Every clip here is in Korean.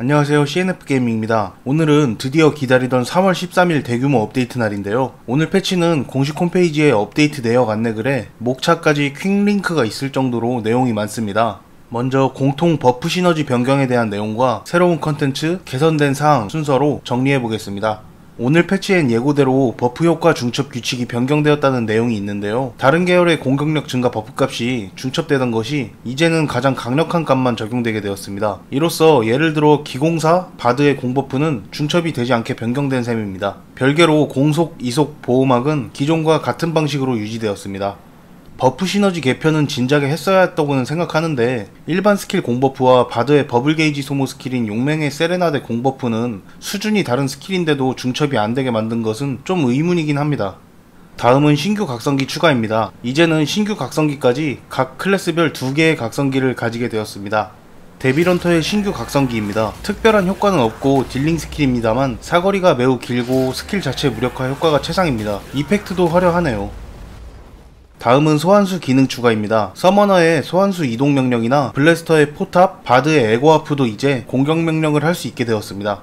안녕하세요 CNF게이밍입니다. 오늘은 드디어 기다리던 3월 13일 대규모 업데이트 날인데요. 오늘 패치는 공식 홈페이지에 업데이트 내역 안내글에 목차까지 퀵링크가 있을 정도로 내용이 많습니다. 먼저 공통 버프 시너지 변경에 대한 내용과 새로운 컨텐츠, 개선된 사항 순서로 정리해 보겠습니다. 오늘 패치엔 예고대로 버프 효과 중첩 규칙이 변경되었다는 내용이 있는데요. 다른 계열의 공격력 증가 버프 값이 중첩되던 것이 이제는 가장 강력한 값만 적용되게 되었습니다. 이로써 예를 들어 기공사, 바드의 공버프는 중첩이 되지 않게 변경된 셈입니다. 별개로 공속, 이속, 보호막은 기존과 같은 방식으로 유지되었습니다. 버프 시너지 개편은 진작에 했어야 했다고는 생각하는데 일반 스킬 공버프와 바드의 버블 게이지 소모 스킬인 용맹의 세레나데 공버프는 수준이 다른 스킬인데도 중첩이 안되게 만든 것은 좀 의문이긴 합니다. 다음은 신규 각성기 추가입니다. 이제는 신규 각성기까지 각 클래스별 2개의 각성기를 가지게 되었습니다. 데비런터의 신규 각성기입니다. 특별한 효과는 없고 딜링 스킬입니다만 사거리가 매우 길고 스킬 자체 무력화 효과가 최상입니다. 이펙트도 화려하네요. 다음은 소환수 기능 추가입니다. 서머너의 소환수 이동 명령이나 블래스터의 포탑, 바드의 에고아프도 이제 공격 명령을 할 수 있게 되었습니다.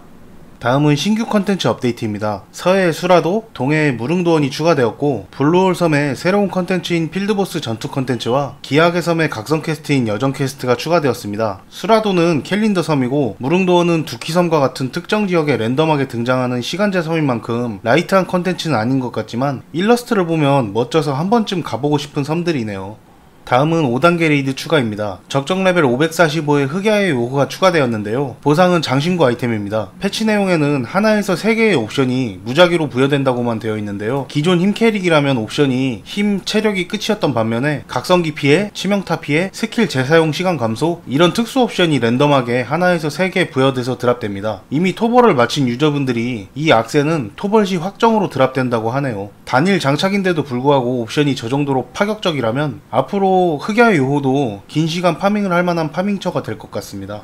다음은 신규 컨텐츠 업데이트입니다. 서해의 수라도, 동해의 무릉도원이 추가되었고 블루홀 섬의 새로운 컨텐츠인 필드보스 전투 컨텐츠와 기약의 섬의 각성 퀘스트인 여정 퀘스트가 추가되었습니다. 수라도는 캘린더 섬이고 무릉도원은 두키섬과 같은 특정 지역에 랜덤하게 등장하는 시간제 섬인 만큼 라이트한 컨텐츠는 아닌 것 같지만 일러스트를 보면 멋져서 한 번쯤 가보고 싶은 섬들이네요. 다음은 5단계 레이드 추가입니다. 적정 레벨 545의 흑야의 요구가 추가되었는데요. 보상은 장신구 아이템입니다. 패치 내용에는 하나에서 3개의 옵션이 무작위로 부여된다고만 되어 있는데요. 기존 힘 캐릭이라면 옵션이 힘, 체력이 끝이었던 반면에 각성기 피해, 치명타 피해, 스킬 재사용 시간 감소 이런 특수 옵션이 랜덤하게 하나에서 3개 부여돼서 드랍됩니다. 이미 토벌을 마친 유저분들이 이 악세는 토벌 시 확정으로 드랍된다고 하네요. 단일 장착인데도 불구하고 옵션이 저 정도로 파격적이라면 앞으로 흑야의 요호도 긴 시간 파밍을 할 만한 파밍처가 될 것 같습니다.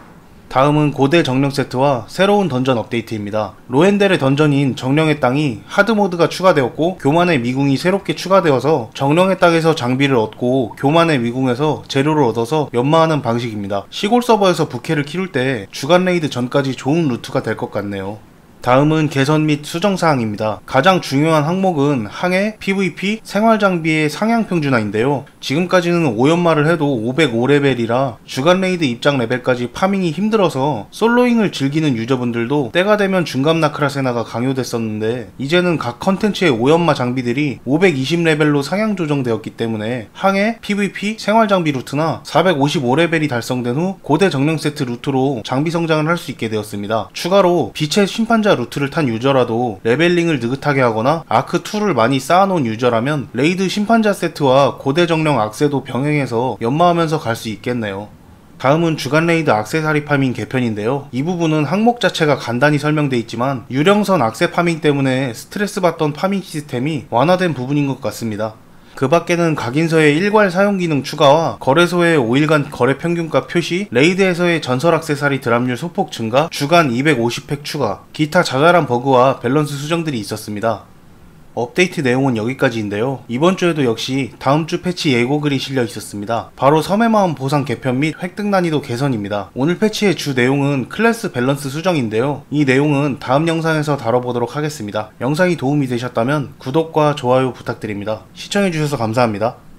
다음은 고대 정령 세트와 새로운 던전 업데이트입니다. 로엔델의 던전인 정령의 땅이 하드모드가 추가되었고 교만의 미궁이 새롭게 추가되어서 정령의 땅에서 장비를 얻고 교만의 미궁에서 재료를 얻어서 연마하는 방식입니다. 시골 서버에서 부캐를 키울 때 주간 레이드 전까지 좋은 루트가 될 것 같네요. 다음은 개선 및 수정 사항입니다. 가장 중요한 항목은 항해, PVP, 생활장비의 상향 평준화인데요. 지금까지는 오연마를 해도 505레벨이라 주간 레이드 입장 레벨까지 파밍이 힘들어서 솔로잉을 즐기는 유저분들도 때가 되면 중갑 나크라세나가 강요됐었는데 이제는 각 컨텐츠의 오연마 장비들이 520레벨로 상향 조정되었기 때문에 항해, PVP, 생활장비 루트나 455레벨이 달성된 후 고대 정령 세트 루트로 장비 성장을 할 수 있게 되었습니다. 추가로 빛의 심판자 혼자 루트를 탄 유저라도 레벨링을 느긋하게 하거나 아크2를 많이 쌓아놓은 유저라면 레이드 심판자 세트와 고대 정령 악세도 병행해서 연마하면서 갈 수 있겠네요. 다음은 주간 레이드 악세사리 파밍 개편인데요. 이 부분은 항목 자체가 간단히 설명돼 있지만 유령선 악세 파밍 때문에 스트레스 받던 파밍 시스템이 완화된 부분인 것 같습니다. 그 밖에는 각인서의 일괄 사용 기능 추가와 거래소의 5일간 거래 평균가 표시, 레이드에서의 전설 악세사리 드랍률 소폭 증가, 주간 250팩 추가, 기타 자잘한 버그와 밸런스 수정들이 있었습니다. 업데이트 내용은 여기까지인데요. 이번 주에도 역시 다음 주 패치 예고글이 실려 있었습니다. 바로 섬의 마음 보상 개편 및 획득 난이도 개선입니다. 오늘 패치의 주 내용은 클래스 밸런스 수정인데요. 이 내용은 다음 영상에서 다뤄보도록 하겠습니다. 영상이 도움이 되셨다면 구독과 좋아요 부탁드립니다. 시청해주셔서 감사합니다.